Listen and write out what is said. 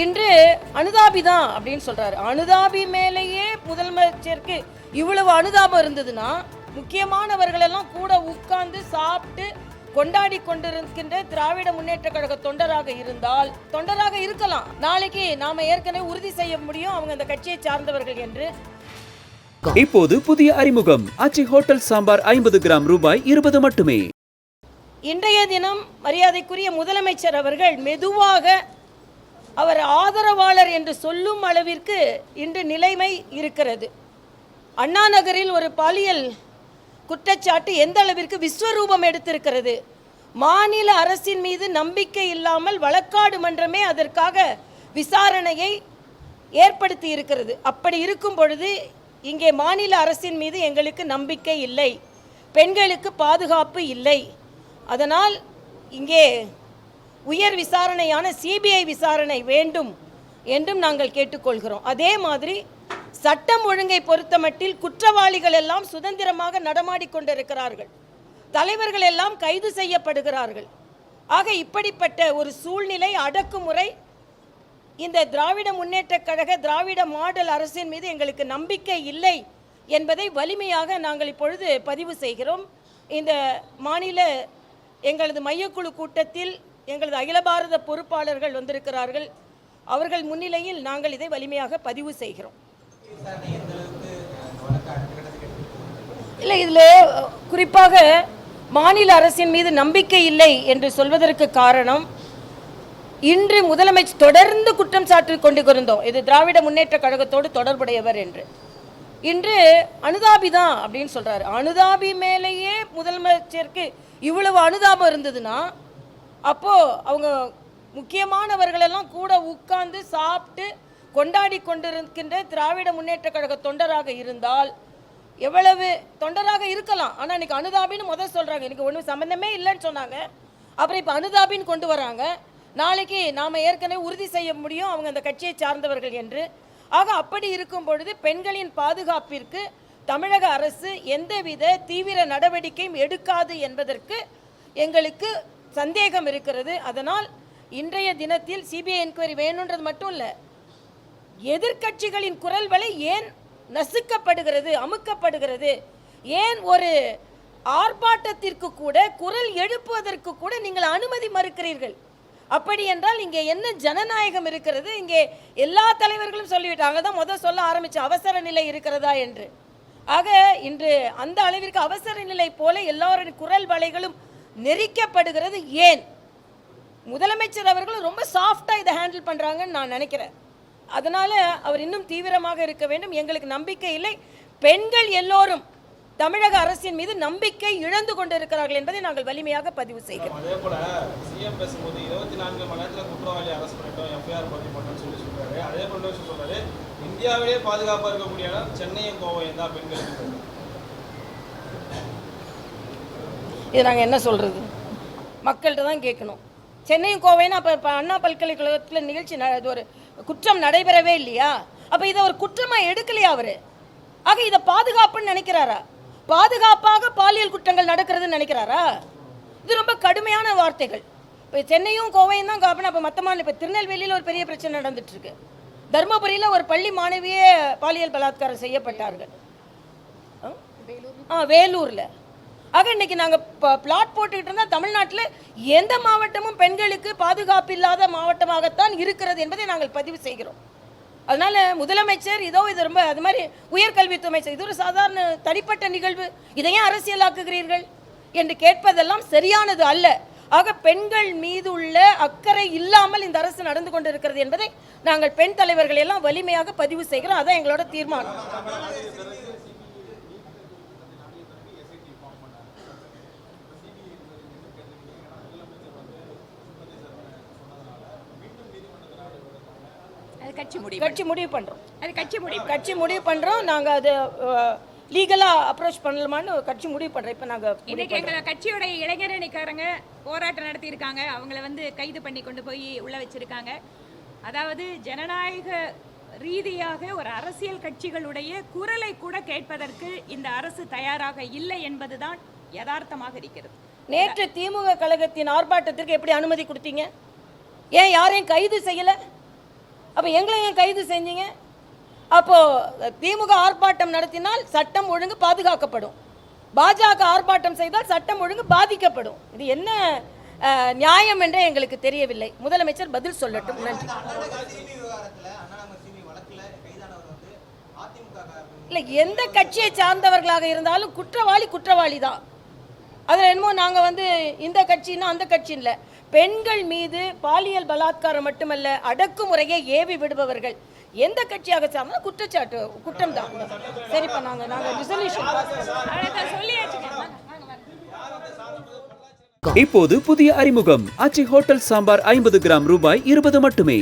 இன்று அனுதாபி தான் அப்படின்னு சொல்றாரு. அனுதாபி மேலேயே முதலமைச்சருக்கு இவ்வளவு அனுதாபம் இருந்ததுன்னா முக்கியமானவர்கள் எல்லாம் கூட உட்கார்ந்து சாப்பிட்டு கொண்டாடி கொண்டிருக்கின்ற திராவிட முன்னேற்ற கழக தொண்டராக இருந்தால் தொண்டராக இருக்கலாம். நாளைக்கு நாம ஏற்கனவே உறுதி செய்ய முடியும் அவங்க அந்த கட்சியை சார்ந்தவர்கள் என்று. இப்போது புதிய அறிமுகம். ஆச்சி ஹோட்டல் சாம்பார் ஐம்பது கிராம் ரூபாய் இருபது மட்டுமே. இன்றைய தினம் மரியாதைக்குரிய முதலமைச்சர் அவர்கள் மெதுவாக அவர் ஆதரவாளர் என்று சொல்லும் அளவிற்கு இன்று நிலைமை இருக்கிறது. அண்ணா நகரில் ஒரு பாலியல் குற்றச்சாட்டு எந்த அளவிற்கு விஸ்வரூபம் எடுத்திருக்கிறது? மாநில அரசின் மீது நம்பிக்கை இல்லாமல் வழக்காடு மன்றமே அதற்காக விசாரணையை ஏற்படுத்தி இருக்கிறது அப்படி இருக்கும் பொழுது இங்கே மாநில அரசின் மீது எங்களுக்கு நம்பிக்கை இல்லை. பெண்களுக்கு பாதுகாப்பு இல்லை. அதனால் இங்கே உயர் விசாரணையான சிபிஐ விசாரணை வேண்டும் என்றும் நாங்கள் கேட்டுக்கொள்கிறோம். அதே மாதிரி சட்டம் ஒழுங்கை பொறுத்தமட்டில் குற்றவாளிகள் எல்லாம் சுதந்திரமாக நடமாடிக்கொண்டிருக்கிறார்கள் தலைவர்கள் எல்லாம் கைது செய்யப்படுகிறார்கள். ஆக இப்படிப்பட்ட ஒரு சூழ்நிலை அடக்குமுறை இந்த திராவிட முன்னேற்ற கழக திராவிட மாடல் அரசின் மீது எங்களுக்கு நம்பிக்கை இல்லை என்பதை வலிமையாக நாங்கள் இப்பொழுது பதிவு செய்கிறோம். இந்த மாநில எங்களது மையக்குழு கூட்டத்தில் எங்களது அகில பாரத பொறுப்பாளர்கள் வந்திருக்கிறார்கள். அவர்கள் முன்னிலையில் நாங்கள் இதை வலிமையாக பதிவு செய்கிறோம். இல்லை இதில் குறிப்பாக மாநில அரசின் மீது நம்பிக்கை இல்லை என்று சொல்வதற்கு காரணம் இன்று முதலமைச்சர் தொடர்ந்து குற்றம் சாட்டி கொண்டு இருந்தோம் இது திராவிட முன்னேற்ற கழகத்தோடு தொடர்புடையவர் என்று. இன்று அனுதாபி தான் அப்படின்னு சொல்கிறாரு அனுதாபி மேலேயே முதலமைச்சருக்கு இவ்வளவு அனுதாபம் இருந்ததுன்னா அப்போது அவங்க முக்கியமானவர்களெல்லாம் கூட உட்கார்ந்து சாப்பிட்டு கொண்டாடி கொண்டிருக்கின்ற திராவிட முன்னேற்ற கழக தொண்டராக இருந்தால் எவ்வளவு தொண்டராக இருக்கலாம். ஆனால் இன்றைக்கி அனுதாபின்னு முதல் சொல்கிறாங்க எனக்கு ஒன்றும் சம்மந்தமே இல்லைன்னு சொன்னாங்க. அப்புறம் இப்போ அனுதாபின்னு கொண்டு வராங்க. நாளைக்கு நாம் ஏற்கனவே உறுதி செய்ய முடியும் அவங்க அந்த கட்சியை சார்ந்தவர்கள் என்று. ஆக அப்படி இருக்கும் பொழுது பெண்களின் பாதுகாப்பிற்கு தமிழக அரசு எந்தவித தீவிர நடவடிக்கையும் எடுக்காது என்பதற்கு எங்களுக்கு சந்தேகம் இருக்கிறது. அதனால் இன்றைய தினத்தில் சிபிஐ என்கொயரி வேணுன்றது மட்டும் இல்லை எதிர்க்கட்சிகளின் குரல் வலை ஏன் நசுக்கப்படுகிறது அமுக்கப்படுகிறது? ஏன் ஒரு ஆர்ப்பாட்டத்திற்கு கூட குரல் எழுப்புவதற்கு கூட நீங்கள் அனுமதி மறுக்கிறீர்கள்? அப்படி என்றால் இங்கே என்ன ஜனநாயகம் இருக்கிறது? இங்கே எல்லா தலைவர்களும் சொல்லிவிட்டாங்க. தான் முதல் சொல்ல ஆரம்பித்த அவசர நிலை இருக்கிறதா என்று. ஆக இன்று அந்த அளவிற்கு அவசர நிலை போல எல்லாரின் குரல் வலைகளும் நெரிக்கப்படுகிறது ஏன்? முதலமைச்சர் அவர்கள் ரொம்ப சாஃப்டாக இதை ஹேண்டில் பண்ணுறாங்கன்னு நான் நினைக்கிறேன். அதனால் அவர் இன்னும் தீவிரமாக இருக்க வேண்டும். எங்களுக்கு நம்பிக்கை இல்லை. பெண்கள் எல்லோரும் தமிழக அரசின் மீது நம்பிக்கை இழந்து கொண்டிருக்கிறார்கள் என்பதை நாங்கள் வலிமையாக பதிவு செய்கிறோம். அதே போல சிஎம் பேசும்போது இருபத்தி நான்கு மணி நேரத்தில் குற்றவாளி அரசு பண்ணிட்டோம். எஃப்ஐஆர் பதிவு பண்ணோம்னு சொல்லி சொல்றாரு. அதே போல சொல்றாரு. இந்தியாவிலே பாதுகாப்பாக இருக்கக்கூடிய இடம் சென்னையும் கோவையும் தான் பெண்களுக்கு. இது நாங்கள் என்ன சொல்கிறது மக்கள்கிட்ட தான் கேட்கணும். சென்னையும் கோவைன்னு அப்போ இப்போ அண்ணா பல்கலைக்கழகத்தில் நிகழ்ச்சி ந- இது ஒரு குற்றம் நடைபெறவே இல்லையா? அப்போ இதை ஒரு குற்றமாக எடுக்கலையா அவர்? ஆக இதை பாதுகாப்புன்னு நினைக்கிறாரா? பாதுகாப்பாக பாலியல் குற்றங்கள் நடக்கிறதுன்னு நினைக்கிறாரா? இது ரொம்ப கடுமையான வார்த்தைகள். இப்போ சென்னையும் கோவையும் தான் காப்பணும். அப்போ மற்ற மாநிலம் இப்போ திருநெல்வேலியில் ஒரு பெரிய பிரச்சனை நடந்துட்டு இருக்கு தருமபுரியில் ஒரு பள்ளி மாணவியே பாலியல் பலாத்காரம் செய்யப்பட்டார்கள். ஆ வேலூரில். ஆக இன்னைக்கு நாங்கள் பிளாட் போட்டுக்கிட்டு இருந்தால் தமிழ்நாட்டில் எந்த மாவட்டமும் பெண்களுக்கு பாதுகாப்பு இல்லாத மாவட்டமாகத்தான் இருக்கிறது என்பதை நாங்கள் பதிவு செய்கிறோம். அதனால் முதலமைச்சர் இதோ இது ரொம்ப அது மாதிரி உயர்கல்வித்துறை அமைச்சர் இது ஒரு சாதாரண தனிப்பட்ட நிகழ்வு. இதை ஏன் அரசியலாக்குகிறீர்கள் என்று கேட்பதெல்லாம் சரியானது அல்ல. ஆக பெண்கள் மீது உள்ள அக்கறை இல்லாமல் இந்த அரசு நடந்து கொண்டிருக்கிறது என்பதை நாங்கள் பெண் தலைவர்கள் எல்லாம் வலிமையாக பதிவு செய்கிறோம். அதான் எங்களோட தீர்மானம். அது கட்சி முடிவு கட்சி முடிவு பண்றோம். அது கட்சி முடிவு கட்சி முடிவு பண்றோம். நாங்க அது லீகலா அப்ரோச் பண்ணலாமான்னு கட்சி முடிவு பண்றோம். இப்போ நாங்க முடிவு இன்னைக்கு எங்க கட்சியோட இளைஞரணிக்காரங்க போராட்டம் நடத்தியிருக்காங்க. அவங்கள வந்து கைது பண்ணி கொண்டு போய் உள்ள வச்சிருக்காங்க. அதாவது ஜனநாயக ரீதியாக ஒரு அரசியல் கட்சிகளுடைய குரலை கூட கேட்பதற்கு இந்த அரசு தயாராக இல்லை என்பதுதான் யதார்த்தமாக இருக்கிறது. நேற்று திமுக கழகத்தின் ஆர்ப்பாட்டத்திற்கு எப்படி அனுமதி கொடுத்தீங்க? ஏன் யாரையும் கைது செய்யல? அப்போ எங்களை ஏன் கைது செஞ்சீங்க? அப்போ திமுக ஆர்ப்பாட்டம் நடத்தினால் சட்டம் ஒழுங்கு பாதுகாக்கப்படும். பாஜக ஆர்ப்பாட்டம் செய்தால் சட்டம் ஒழுங்கு பாதிக்கப்படும். இது என்ன நியாயம் என்றே எங்களுக்கு தெரியவில்லை. முதலமைச்சர் பதில் சொல்லட்டும். நன்றி. இல்லை எந்த கட்சியை சார்ந்தவர்களாக இருந்தாலும் குற்றவாளி குற்றவாளி தான் அதில் என்னமோ நாங்கள் வந்து இந்த கட்சின்னா அந்த கட்சி இல்லை பெண்கள் மீது பாலியல் பலாத்காரம் மட்டுமல்ல அடக்குமுறையை ஏவி விடுபவர்கள். எந்த கட்சியாக சார்ந்தாலும் குற்றச்சாட்டு குற்றம் தான் சரிப்பா நாங்கள் நாங்கள் ரிசல்யூஷன் வாங்க. இப்போது புதிய அறிமுகம். ஆச்சி ஹோட்டல் சாம்பார் ஐம்பது கிராம் ரூபாய் இருபது மட்டுமே.